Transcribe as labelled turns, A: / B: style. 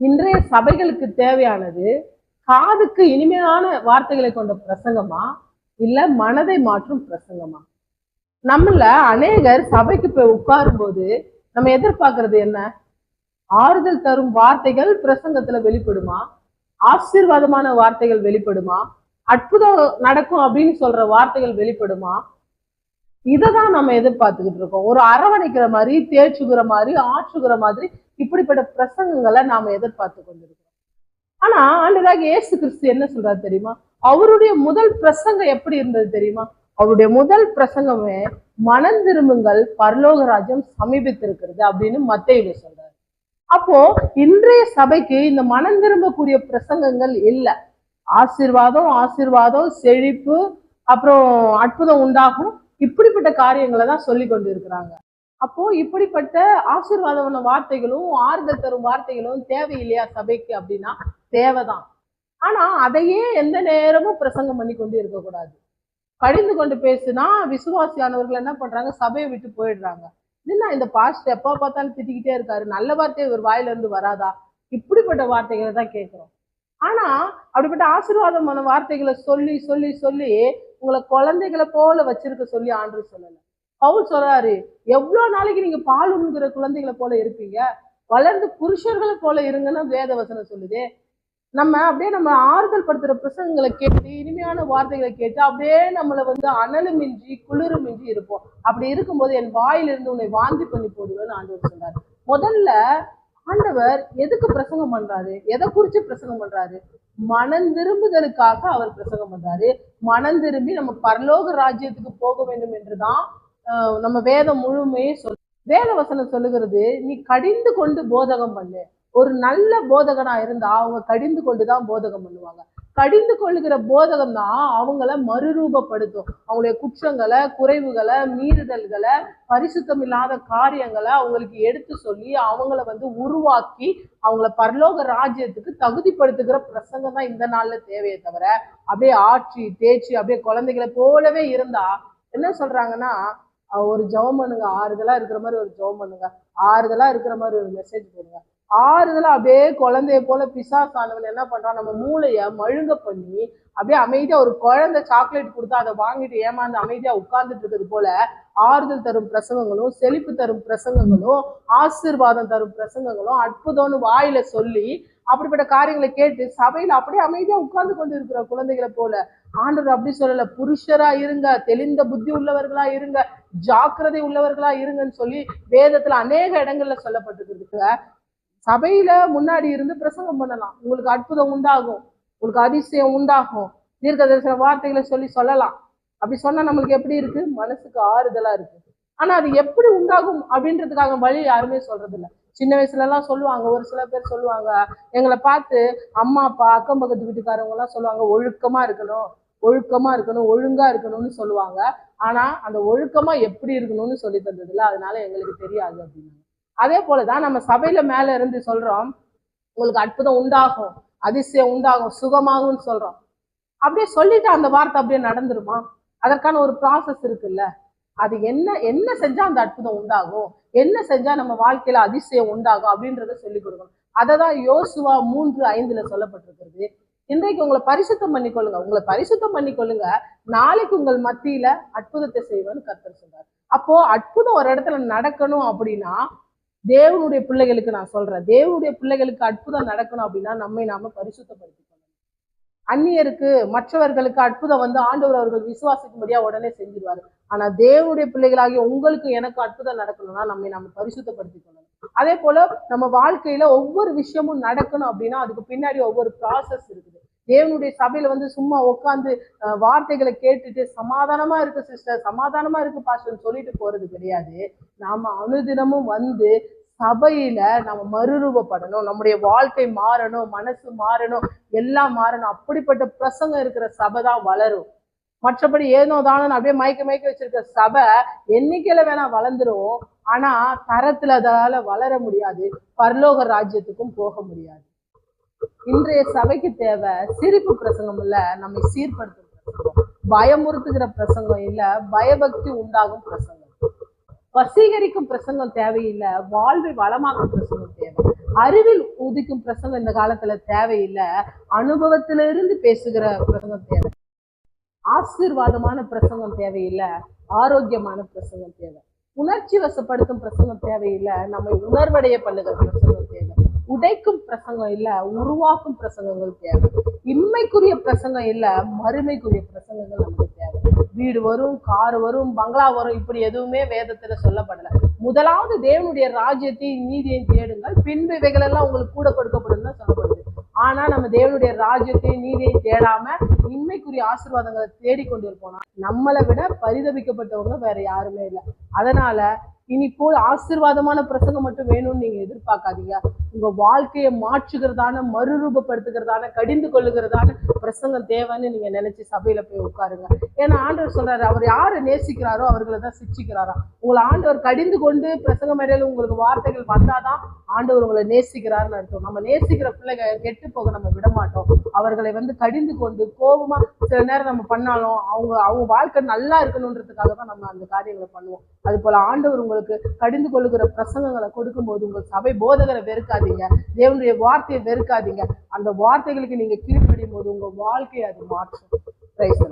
A: இன்றைய சபைகளுக்கு தேவையானது காதுக்கு இனிமையான வார்த்தைகளை கொண்ட பிரசங்கமா? இல்ல மனதை மாற்றும் பிரசங்கமா? நம்மள அநேகர் சபைக்கு போய் உட்காரும் போது நம்ம எதிர்பார்க்கறது என்ன? ஆறுதல் தரும் வார்த்தைகள் பிரசங்கத்துல வெளிப்படுமா? ஆசீர்வாதமான வார்த்தைகள் வெளிப்படுமா? அற்புதம் நடக்கும் அப்படின்னு சொல்ற வார்த்தைகள் வெளிப்படுமா? இததான் நம்ம எதிர்பார்த்துக்கிட்டு இருக்கோம். ஒரு அரவணைக்கிற மாதிரி தேய்ச்சுக்கிற மாதிரி ஆற்றுகிற மாதிரி இப்படிப்பட்ட பிரசங்கங்களை நாம எதிர்பார்த்து கொண்டிருக்கிறோம். ஆனா ஆண்டதாக இயேசு கிறிஸ்து என்ன சொல்றாரு தெரியுமா? அவருடைய முதல் பிரசங்கம் எப்படி இருந்தது தெரியுமா? அவருடைய முதல் பிரசங்கமே மனம் திரும்புங்கள் பரலோக ராஜ்யம் சமீபித்திருக்கிறது அப்படின்னு மத்தையில சொல்றாரு. அப்போ இன்றைய சபைக்கு இந்த மனம் திரும்பக்கூடிய பிரசங்கங்கள் இல்லை. ஆசிர்வாதம் ஆசீர்வாதம் செழிப்பு அப்புறம் அற்புதம் உண்டாகும். இப்படிப்பட்ட காரியங்களை தான் சொல்லி கொண்டு இருக்கிறாங்க அப்போ இப்படிப்பட்ட ஆசீர்வாதமான வார்த்தைகளும் ஆறுதல் தரும் வார்த்தைகளும் தேவையில்லையா சபைக்கு அப்படின்னா தேவைதான். ஆனா அதையே எந்த நேரமும் பிரசங்கம் பண்ணி கொண்டு இருக்கக்கூடாது கடிந்து கொண்டு பேசுனா விசுவாசியானவர்கள் என்ன பண்றாங்க? சபையை விட்டு போயிடுறாங்க. என்ன இந்த பாஸ்ட் எப்போ பார்த்தாலும் திட்டிக்கிட்டே இருக்காரு? நல்ல வார்த்தை இவர் வாயில இருந்து வராதா? இப்படிப்பட்ட வார்த்தைகளை தான் கேட்கிறோம். ஆனா அப்படிப்பட்ட ஆசீர்வாதமான வார்த்தைகளை சொல்லி சொல்லி சொல்லி உங்களை குழந்தைகளை போல வச்சிருக்க சொல்லி ஆண்டு சொல்லலை. பவுல் சொல்றாரு எவ்வளவு நாளைக்கு நீங்க பால் உண்கிற குழந்தைகளை போல இருப்பீங்க? வளர்ந்து புருஷர்களை போல இருங்கன்னு வேத வசனம் சொல்லுதே. நம்ம அப்படியே நம்ம ஆறுதல் படுத்துற பிரசங்கங்களை கேட்டு இனிமையான வார்த்தைகளை கேட்டு அப்படியே நம்மளை வந்து அனலுமின்றி குளிருமின்றி இருப்போம். அப்படி இருக்கும்போது என் வாயிலிருந்து உன்னை வாந்தி பண்ணி போடுவேன்னு ஆண்டவர் சொன்னார் முதல்ல ஆண்டவர் எதுக்கு பிரசங்கம் பண்றாரு? எதை குறிச்சு பிரசங்கம் பண்றாரு? மனம் திரும்புதலுக்காக அவர் பிரசங்கம் பண்றாரு. மனம் திரும்பி நம்ம பரலோக ராஜ்யத்துக்கு போக வேண்டும் என்றுதான் நம்ம வேதம் முழுமையே சொல் வேத வசனம் சொல்லுகிறது நீ கடிந்து கொண்டு போதகம் பண்ணு. ஒரு நல்ல போதகனா இருந்தா அவங்க கடிந்து கொண்டுதான் போதகம் பண்ணுவாங்க. கடிந்து கொள்ளுகிற போதகம் தான் அவங்கள மறுரூபப்படுத்தும். அவங்களுடைய குற்றங்களை குறைவுகளை மீறுதல்களை பரிசுத்தம் இல்லாத காரியங்களை அவங்களுக்கு எடுத்து சொல்லி அவங்கள வந்து உருவாக்கி அவங்கள பரலோக ராஜ்யத்துக்கு தகுதிப்படுத்துகிற பிரசங்கம் தான் இந்த நாள்ல தேவையே தவிர அப்படியே ஆட்சி தேய்ச்சி அப்படியே குழந்தைகளை போலவே இருந்தா என்ன சொல்றாங்கன்னா ஒரு ஜெபம் பண்ணுங்க ஆறுதலா இருக்கிற மாதிரி ஒரு ஜெபம் பண்ணுங்க ஆறுதலா இருக்கிற மாதிரி ஒரு மெசேஜ் போடுங்க. ஆறுதலா அப்படியே குழந்தைய போல பிசாசானவன் என்ன பண்றான்? நம்ம மூளைய மழுங்க பண்ணி அப்படியே அமைதியா ஒரு குழந்தை சாக்லேட் கொடுத்தா அதை வாங்கிட்டு ஏமாந்து அமைதியா உட்கார்ந்துட்டு இருக்கிறது போல ஆறுதல் தரும் பிரசங்கங்களும் செழிப்பு தரும் பிரசங்கங்களும் ஆசீர்வாதம் தரும் பிரசங்கங்களும் அற்புதம்னு வாயில சொல்லி அப்படிப்பட்ட காரியங்களை கேட்டு சபையில அப்படியே அமைதியா உட்கார்ந்து கொண்டு இருக்கிற குழந்தைகளை போல ஆண்டவர் அப்படி சொல்லல புருஷரா இருங்க தெளிந்த புத்தி உள்ளவர்களா இருங்க ஜாக்கிரதை உள்ளவர்களா இருங்கன்னு சொல்லி வேதத்துல அநேக இடங்கள்ல சொல்லப்பட்டிருக்கு சபையில முன்னாடி இருந்து பிரசங்கம் பண்ணலாம். உங்களுக்கு அற்புதம் உண்டாகும். உங்களுக்கு அதிசயம் உண்டாகும். தீர்க்க தரிசன வார்த்தைகளை சொல்லி சொல்லலாம். அப்படி சொன்னா நம்மளுக்கு எப்படி இருக்கு? மனசுக்கு ஆறுதலா இருக்கு. ஆனா அது எப்படி உண்டாகும் அப்படின்றதுக்காக வழி யாருமே சொல்றது இல்லை சின்ன வயசுல எல்லாம் சொல்லுவாங்க. ஒரு சில பேர் சொல்லுவாங்க எங்களை பார்த்து அம்மா அப்பா அக்கம் பக்கத்து வீட்டுக்காரவங்க எல்லாம் சொல்லுவாங்க ஒழுக்கமா இருக்கணும். ஒழுக்கமா இருக்கணும் ஒழுங்கா இருக்கணும்னு சொல்லுவாங்க. ஆனா அந்த ஒழுக்கமா எப்படி இருக்கணும்னு சொல்லி தந்தது அதனால எங்களுக்கு தெரியாது அப்படின்னு அதே போலதான் நம்ம சபையில மேல இருந்து சொல்றோம் உங்களுக்கு அற்புதம் உண்டாகும் அதிசயம் உண்டாகும் சுகமாகும்னு சொல்றோம். அப்படியே சொல்லிட்டு அந்த வார்த்தை அப்படியே நடந்துருமா? அதற்கான ஒரு ப்ராசஸ் இருக்குல்ல. அது என்ன என்ன செஞ்சா அந்த அற்புதம் உண்டாகும்? என்ன செஞ்சா நம்ம வாழ்க்கையில அதிசயம் உண்டாகும் அப்படின்றத சொல்லி கொடுக்கணும். அதை தான் யோசுவா மூன்று ஐந்துல சொல்லப்பட்டிருக்கிறது. இன்றைக்கு உங்களை பரிசுத்தம் பண்ணிக்கொள்ளுங்க. உங்களை பரிசுத்தம் பண்ணிக்கொள்ளுங்க. நாளைக்கு உங்கள் மத்தியில அற்புதத்தை செய்வேன்னு கர்த்தர் சொல்றாரு. அப்போ அற்புதம் ஒரு இடத்துல நடக்கணும் அப்படின்னா தேவனுடைய பிள்ளைகளுக்கு நான் சொல்றேன். தேவனுடைய பிள்ளைகளுக்கு அற்புதம் நடக்கணும் அப்படின்னா நம்மை நாம பரிசுத்தப்படுத்தி கொள்ளணும் அந்நியருக்கு மற்றவர்களுக்கு அற்புதம் வந்து ஆண்டவர் அவர்கள் விசுவாசிக்கும்படியா உடனே செஞ்சிருவாரு. ஆனா தேவனுடைய பிள்ளைகளாகிய உங்களுக்கு எனக்கு அற்புதம் நடக்கணும்னா நம்மை நாம பரிசுத்தப்படுத்தி கொள்ளணும் அதே போல நம்ம வாழ்க்கையில ஒவ்வொரு விஷயமும் நடக்கணும் அப்படின்னா அதுக்கு பின்னாடி ஒவ்வொரு ப்ராசஸ் இருக்குது. தேவனுடைய சபையில வந்து சும்மா உட்காந்து வார்த்தைகளை கேட்டுட்டு சமாதானமா இருக்கு சிஸ்டர் சமாதானமா இருக்கு பாஸ்டர்னு சொல்லிட்டு போறது கிடையாது. நாம அனுதினமும் வந்து சபையில நம்ம மறுரூபப்படணும். நம்முடைய வாழ்க்கை மாறணும் மனசு மாறணும் எல்லாம் மாறணும். அப்படிப்பட்ட பிரசங்கம் இருக்கிற சபை தான் வளரும். மற்றபடி ஏனோ தானோ அப்படியே மயக்க மயக்க வச்சிருக்க சபை எண்ணிக்கையில வேணா வளர்ந்துரும். ஆனா தரத்துல அதால வளர முடியாது. பரலோக ராஜ்யத்துக்கும் போக முடியாது. இன்றைய சபைக்கு தேவை சிரிப்பு பிரசங்கம் இல்ல நம்மை சீர்படுத்தும் பிரசங்கம். பயமுறுத்துகிற பிரசங்கம் இல்ல பயபக்தி உண்டாகும் பிரசங்கம். வசீகரிக்கும் பிரசங்கம் தேவையில்லை வாழ்வை வளமாக்கும் பிரசங்கம் தேவை. அறிவில் உதிக்கும் பிரசங்கம் இந்த காலத்துல தேவையில்லை அனுபவத்திலிருந்து பேசுகிற பிரசங்கம் தேவை. ஆசீர்வாதமான பிரசங்கம் தேவையில்லை ஆரோக்கியமான பிரசங்கம் தேவை. உணர்ச்சி வசப்படுத்தும் பிரசங்கம் தேவையில்லை நம்மை உணர்வடைய பண்ணுகிற பிரசங்கம் தேவை. உடைக்கும் பிரசங்கம் இல்ல உருவாக்கும் பிரசங்கங்கள் தேவை. இம்மைக்குரிய பிரசங்கம் இல்ல மறுமைக்குரிய பிரசங்கங்கள் நமக்கு தேவை. வீடு வரும் கார் வரும் பங்களா வரும் இப்படி எதுவுமே வேதத்துல சொல்லப்படல. முதலாவது தேவனுடைய ராஜ்யத்தையும் நீதியையும் தேடுங்கள் பின்பு இவைகள் எல்லாம் உங்களுக்கு கூட கொடுக்கப்படும் தான் சொல்லப்படுது. ஆனா நம்ம தேவனுடைய ராஜ்யத்தையும் நீதியையும் தேடாம இன்மைக்குரிய ஆசீர்வாதங்களை தேடிக்கொண்டு இருப்போம்னா நம்மளை விட பரிதபிக்கப்பட்டவங்க வேற யாருமே இல்லை. அதனால இனி போல் ஆசீர்வாதமான பிரசங்கம் மட்டும் வேணும்னு நீங்க எதிர்பார்க்காதீங்க. உங்க வாழ்க்கையை மாற்றுகிறதான மறுரூபப்படுத்துகிறதான கடிந்து கொள்ளுகிறதான பிரசங்கம் தேவைன்னு நீங்க நினைச்சு சபையில போய் உட்காருங்க. ஏன்னா ஆண்டவர் சொல்றாரு அவர் யாரை நேசிக்கிறாரோ அவர்களை தான் சிச்சிக்கிறாரா உங்களை ஆண்டவர் கடிந்து கொண்டு பிரசங்க மேடையில உங்களுக்கு வார்த்தைகள் வந்தாதான் ஆண்டவர் உங்களை நேசிக்கிறாருன்னு அர்த்தம். நம்ம நேசிக்கிற பிள்ளைங்க கெட்டு போக நம்ம விட மாட்டோம் அவர்களை வந்து கடிந்து கொண்டு கோபமா சில நேரம் நம்ம பண்ணாலும் அவங்க அவங்க வாழ்க்கை நல்லா இருக்கணுன்றதுக்காக தான் நம்ம அந்த காரியங்களை பண்ணுவோம். அது போல ஆண்டவர் உங்களுக்கு கடிந்து கொள்ளுகிற பிரசங்கங்களை கொடுக்கும்போது உங்கள் சபை போதகரை வெறுக்காதீங்க. தேவனுடைய வார்த்தையை வெறுக்காதீங்க. அந்த வார்த்தைகளுக்கு நீங்க கீழ்ப்படியும் போது உங்க வாழ்க்கையை அது மாற்றும். பிரைஸ்